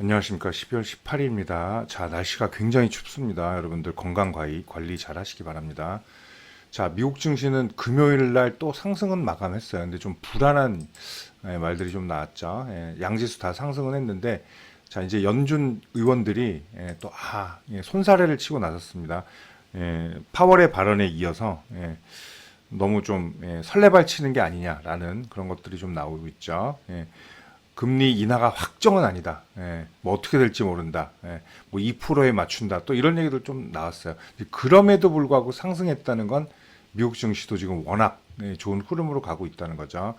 안녕하십니까. 12월 18일입니다. 자, 날씨가 굉장히 춥습니다. 여러분들 건강 관리, 관리 잘 하시기 바랍니다. 자, 미국 증시는 금요일 날 또 상승은 마감했어요. 근데 좀 불안한 예, 말들이 좀 나왔죠. 예, 양지수 다 상승은 했는데, 자, 이제 연준 의원들이 예, 또, 아, 예, 손사래를 치고 나섰습니다. 예, 파월의 발언에 이어서, 예, 너무 좀 예, 설레발 치는 게 아니냐라는 그런 것들이 좀 나오고 있죠. 예, 금리 인하가 확정은 아니다. 예, 뭐 어떻게 될지 모른다. 예, 뭐 2%에 맞춘다. 또 이런 얘기도 좀 나왔어요. 그럼에도 불구하고 상승했다는 건 미국 증시도 지금 워낙 예, 좋은 흐름으로 가고 있다는 거죠.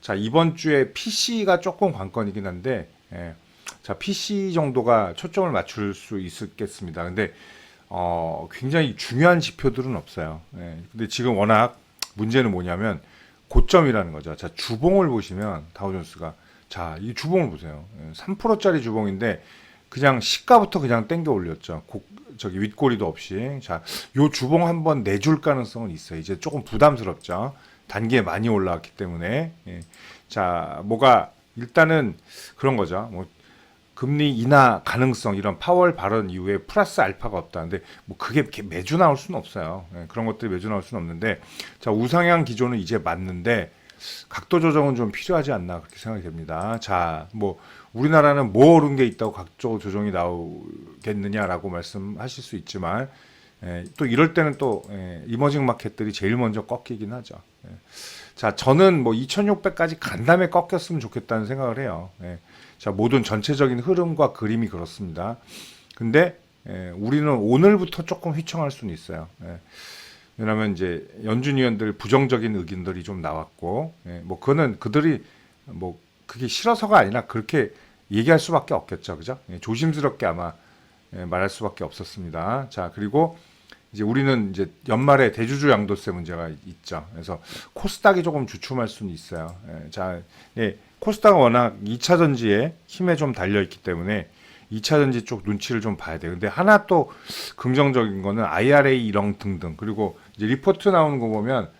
자 이번 주에 PC가 조금 관건이긴 한데, 예, 자 PC 정도가 초점을 맞출 수 있겠습니다. 근데 어, 굉장히 중요한 지표들은 없어요. 예, 근데 지금 워낙 문제는 뭐냐면 고점이라는 거죠. 자 주봉을 보시면 다우존스가 자, 이 주봉을 보세요. 예, 3%짜리 주봉인데 그냥 시가부터 그냥 땡겨 올렸죠. 고, 저기 윗꼬리도 없이. 자, 요 주봉 한번 내줄 가능성은 있어요. 이제 조금 부담스럽죠. 단계 많이 올라왔기 때문에. 예. 자, 뭐가 일단은 그런 거죠. 뭐 금리 인하 가능성 이런 파월 발언 이후에 플러스 알파가 없다. 근데 뭐 그게 매주 나올 수는 없어요. 예, 그런 것들이 매주 나올 수는 없는데 자, 우상향 기조는 이제 맞는데 각도 조정은 좀 필요하지 않나 그렇게 생각이 됩니다. 자, 뭐 우리나라는 뭐 옳은 게 있다고 각도 조정이 나오겠느냐라고 말씀하실 수 있지만 예, 또 이럴 때는 또 예, 이머징 마켓들이 제일 먼저 꺾이긴 하죠. 예. 자, 저는 뭐 2,600까지 간 다음에 꺾였으면 좋겠다는 생각을 해요. 예. 자, 모든 전체적인 흐름과 그림이 그렇습니다. 근데 예, 우리는 오늘부터 조금 휘청할 수는 있어요. 예. 왜냐하면 이제 연준 위원들 부정적인 의견들이 좀 나왔고, 예, 뭐 그거는 그들이 뭐 그게 싫어서가 아니라 그렇게 얘기할 수밖에 없겠죠, 그죠? 예, 조심스럽게 아마 예, 말할 수밖에 없었습니다. 자 그리고 이제 우리는 이제 연말에 대주주 양도세 문제가 있죠. 그래서 코스닥이 조금 주춤할 수는 있어요. 예, 자, 예, 코스닥은 워낙 2차 전지에 힘에 좀 달려 있기 때문에 2차 전지 쪽 눈치를 좀 봐야 돼요. 근데 하나 또 긍정적인 거는 IRA 이런 등등 그리고 이제 리포트 나오는 거 보면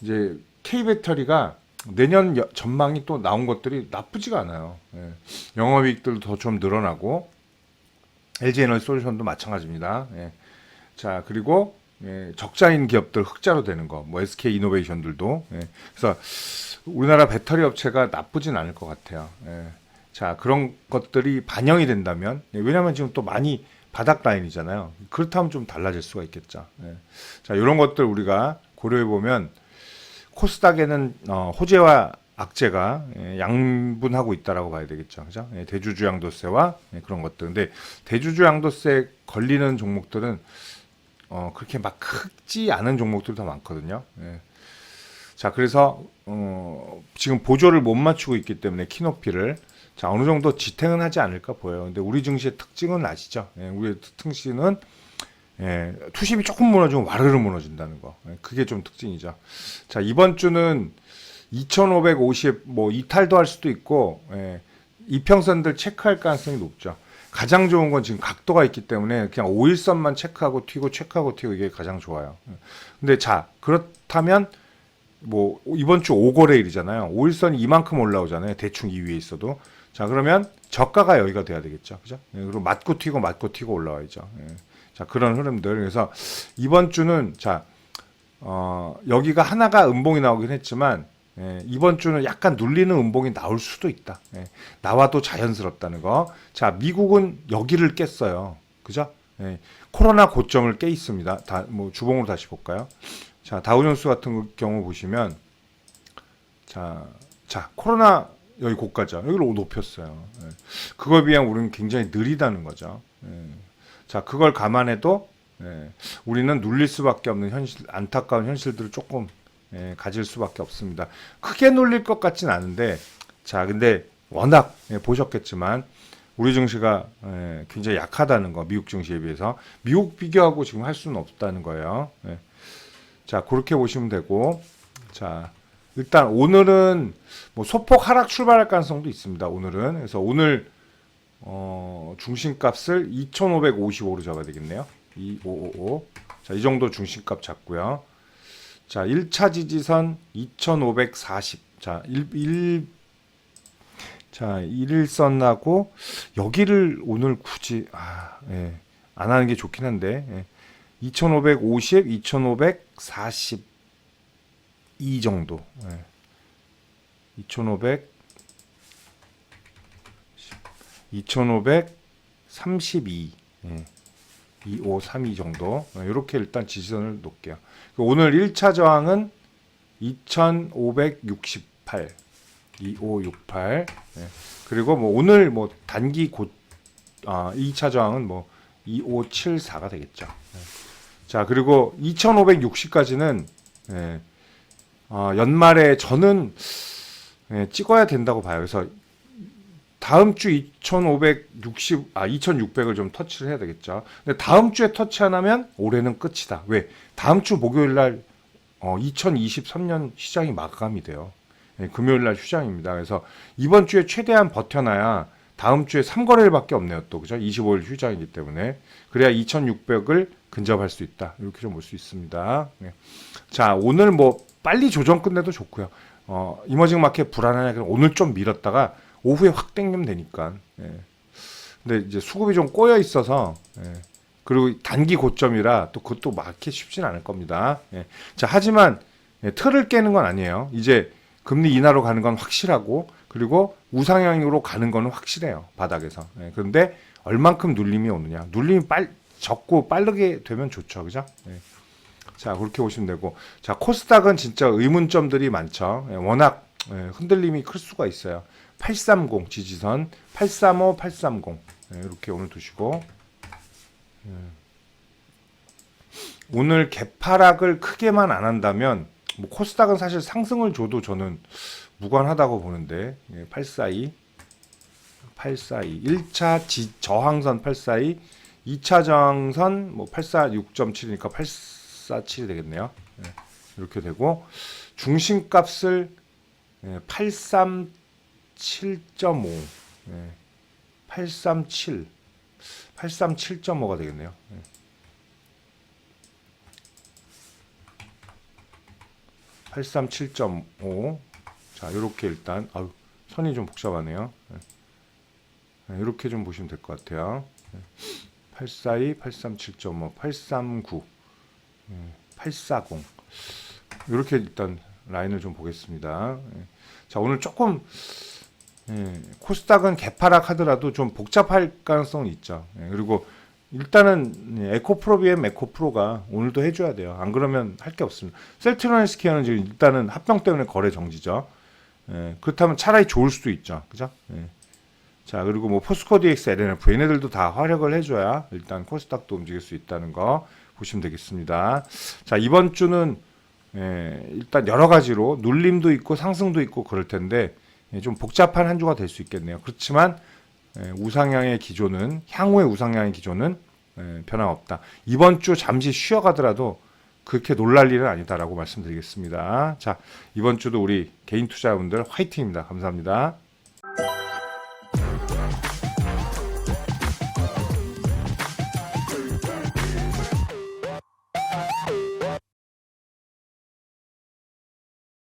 이제 K 배터리가 내년 여- 전망이 또 나온 것들이 나쁘지가 않아요. 예. 영업이익들도 더 좀 늘어나고 LG 에너지 솔루션도 마찬가지입니다. 예. 자 그리고 예, 적자인 기업들 흑자로 되는 거, 뭐 SK 이노베이션들도 예. 그래서 우리나라 배터리 업체가 나쁘진 않을 것 같아요. 예. 자 그런 것들이 반영이 된다면 예, 왜냐하면 지금 또 많이 바닥 라인이잖아요. 그렇다면 좀 달라질 수가 있겠죠. 예. 자 이런 것들 우리가 고려해 보면 코스닥에는 어, 호재와 악재가 예, 양분하고 있다라고 봐야 되겠죠. 그죠? 예, 대주주 양도세와 예, 그런 것들. 근데 대주주 양도세 걸리는 종목들은 어, 그렇게 막 크지 않은 종목들이 더 많거든요. 예. 자, 그래서 어, 지금 보조를 못 맞추고 있기 때문에 키높이를 자 어느 정도 지탱은 하지 않을까 보여요. 근데 우리 증시의 특징은 아시죠? 예, 우리의 특징은 예, 투심이 조금 무너지면 와르르 무너진다는 거. 예, 그게 좀 특징이죠. 자 이번 주는 2,550 뭐 이탈도 할 수도 있고 예, 이평선들 체크할 가능성이 높죠. 가장 좋은 건 지금 각도가 있기 때문에 그냥 5일선만 체크하고 튀고 체크하고 튀고 이게 가장 좋아요. 예. 근데 자 그렇다면 뭐 이번 주 5거래일이잖아요. 5일선이 이만큼 올라오잖아요. 대충 이 위에 있어도. 자 그러면 저가가 여기가 돼야 되겠죠. 그죠? 예, 그리고 맞고 튀고 맞고 튀고 올라와야죠. 예. 자 그런 흐름들. 그래서 이번 주는 자 어, 여기가 하나가 음봉이 나오긴 했지만 예, 이번 주는 약간 눌리는 음봉이 나올 수도 있다. 예, 나와도 자연스럽다는 거. 자 미국은 여기를 깼어요. 그죠? 예, 코로나 고점을 깨 있습니다. 다 뭐 주봉으로 다시 볼까요? 자 다우존스 같은 경우 보시면 자, 자 코로나 여기 고가죠. 여기를 높였어요. 예. 그거에 비하면 우리는 굉장히 느리다는 거죠. 예. 자, 그걸 감안해도 예, 우리는 눌릴 수밖에 없는 현실, 안타까운 현실들을 조금 예, 가질 수밖에 없습니다. 크게 눌릴 것 같진 않은데, 자, 근데 워낙 예, 보셨겠지만 우리 증시가 예, 굉장히 약하다는 거, 미국 증시에 비해서 미국 비교하고 지금 할 수는 없다는 거예요. 예. 자, 그렇게 보시면 되고, 자, 일단 오늘은 뭐 소폭 하락 출발할 가능성도 있습니다. 오늘은 그래서 오늘 어, 중심값을 2,555로 잡아야 되겠네요. 2555. 자, 이 정도 중심값 잡고요. 자, 1차 지지선 2,540. 자, 1, 1 자, 일일선하고 여기를 오늘 굳이 아, 예. 안 하는 게 좋긴 한데 예. 2550, 2542 정도. 예. 2500 2532 예. 2532 정도. 이렇게 일단 지지선을 놓을게요. 오늘 1차 저항은 2568 2568 예. 그리고 뭐 오늘 뭐 단기 곧 아, 2차 저항은 뭐 2574가 되겠죠. 예. 자, 그리고 2560까지는 예. 어, 연말에 저는 예, 찍어야 된다고 봐요. 그래서 다음 주 2560, 아, 2600을 좀 터치를 해야 되겠죠. 근데 다음 주에 터치 안 하면 올해는 끝이다. 왜? 다음 주 목요일 날, 어, 2023년 시장이 마감이 돼요. 예, 금요일 날 휴장입니다. 그래서 이번 주에 최대한 버텨놔야 다음 주에 3거래일밖에 없네요. 또, 그죠? 25일 휴장이기 때문에. 그래야 2600을 근접할 수 있다. 이렇게 좀 볼 수 있습니다. 예. 자, 오늘 뭐, 빨리 조정 끝내도 좋고요. 어, 이머징 마켓 불안하냐, 오늘 좀 밀었다가 오후에 확 땡기면 되니까. 예. 근데 이제 수급이 좀 꼬여 있어서, 예. 그리고 단기 고점이라 또 그것도 마켓 쉽진 않을 겁니다. 예. 자, 하지만 예, 틀을 깨는 건 아니에요. 이제 금리 인하로 가는 건 확실하고, 그리고 우상향으로 가는 거는 확실해요. 바닥에서. 예. 그런데 얼만큼 눌림이 오느냐. 눌림이 빨, 적고 빠르게 되면 좋죠. 그죠? 예. 자, 그렇게 보시면 되고. 자, 코스닥은 진짜 의문점들이 많죠. 예, 워낙 예, 흔들림이 클 수가 있어요. 830 지지선, 835, 830 예, 이렇게 오늘 두시고 예. 오늘 개파락을 크게만 안 한다면 뭐 코스닥은 사실 상승을 줘도 저는 무관하다고 보는데 예, 842, 842, 1차 지, 저항선 842, 2차 저항선 뭐 846.7이니까 847이 되겠네요. 예, 이렇게 되고 중심값을 예, 837.5, 예, 837, 837.5가 되겠네요. 예. (837.5) 자 이렇게 일단 아유 선이 좀 복잡하네요 예. 이렇게 좀 보시면 될 것 같아요 842, 837.5, 839, 840 이렇게 일단 라인을 좀 보겠습니다. 예. 자 오늘 조금 예, 코스닥은 개파락 하더라도 좀 복잡할 가능성은 있죠. 예, 그리고 일단은 예, 에코프로비엠 에코프로가 오늘도 해줘야 돼요. 안 그러면 할 게 없습니다. 셀트로네스키아는 지금 일단은 합병 때문에 거래 정지죠. 예, 그렇다면 차라리 좋을 수도 있죠. 그죠? 예. 자 그리고 뭐 포스코 DX, LNF 얘네들도 다 활약을 해줘야 일단 코스닥도 움직일 수 있다는 거 보시면 되겠습니다. 자 이번 주는 예, 일단 여러 가지로 눌림도 있고 상승도 있고 그럴 텐데 예, 좀 복잡한 한 주가 될 수 있겠네요. 그렇지만 예, 우상향의 기조는 향후의 우상향의 기조는 예, 변함없다. 이번 주 잠시 쉬어가더라도 그렇게 놀랄 일은 아니다라고 말씀드리겠습니다. 자 이번 주도 우리 개인 투자분들 화이팅입니다. 감사합니다.